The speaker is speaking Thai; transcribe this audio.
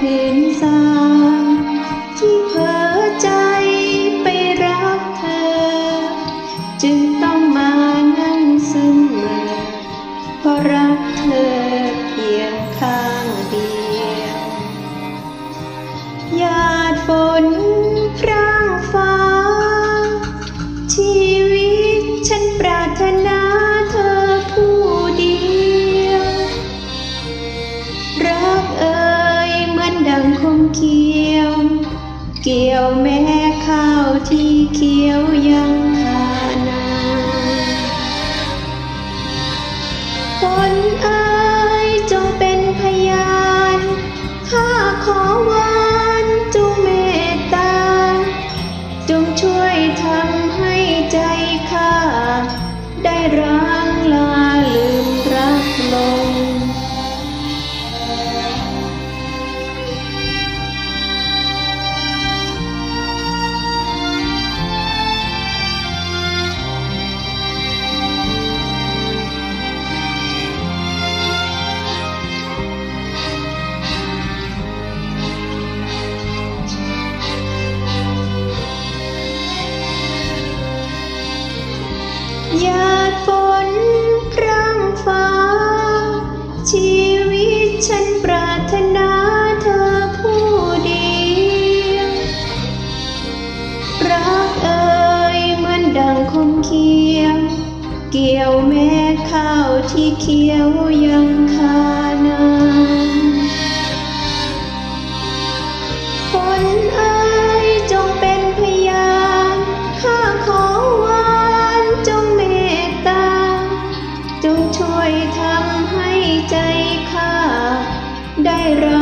青山 เกี่ยวแม่ข้าวที่เขียวยังคานาฝนเอ้ยจงเป็นพยานข้าขอวา หยาดฝนพร่ำฟ้า ชีวิตฉันปรารถนาเธอผู้เดียวรักเอ่ยเหมือนดังคมเคียว เกี่ยวแม่ข้าวที่เคี้ยวยัง tierra.